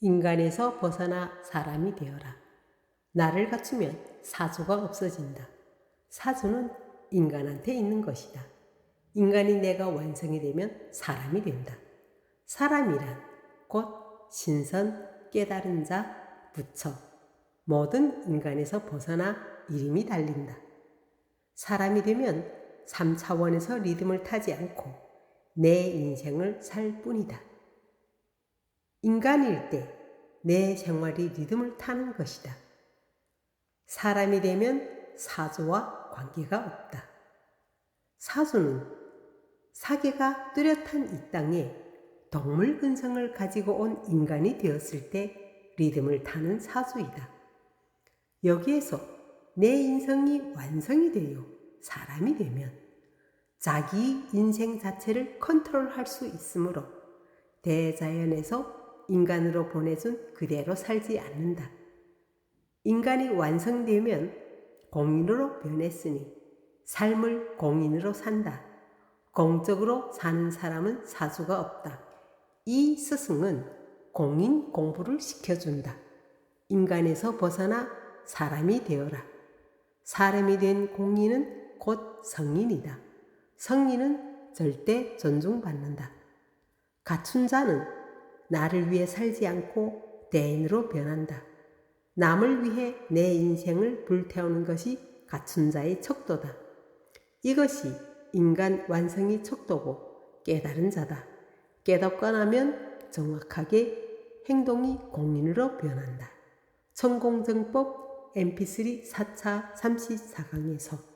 인간에서 벗어나 사람이 되어라. 나를 갖추면 사주가 없어진다. 사주는 인간한테 있는 것이다. 인간이 내가 완성이 되면 사람이 된다. 사람이란 곧 신선, 깨달은 자, 부처, 모든 인간에서 벗어나 이름이 달린다. 사람이 되면 3차원에서 리듬을 타지 않고 내 인생을 살 뿐이다. 인간일 때 내 생활이 리듬을 타는 것이다. 사람이 되면 사주와 관계가 없다. 사주는 사계가 뚜렷한 이 땅에 동물 근성을 가지고 온 인간이 되었을 때 리듬을 타는 사주이다. 여기에서 내 인성이 완성이 되어 사람이 되면 자기 인생 자체를 컨트롤할 수 있으므로 대자연에서 인간으로 보내준 그대로 살지 않는다. 인간이 완성되면 공인으로 변했으니 삶을 공인으로 산다. 공적으로 사는 사람은 사주가 없다. 이 스승은 공인 공부를 시켜준다. 인간에서 벗어나 사람이 되어라. 사람이 된 공인은 곧 성인이다. 성인은 절대 존중받는다. 갖춘 자는 나를 위해 살지 않고 대인으로 변한다. 남을 위해 내 인생을 불태우는 것이 갖춘 자의 척도다. 이것이 인간 완성의 척도고 깨달은 자다. 깨닫고 나면 정확하게 행동이 공인으로 변한다. 천공정법 mp3 4차 34강에서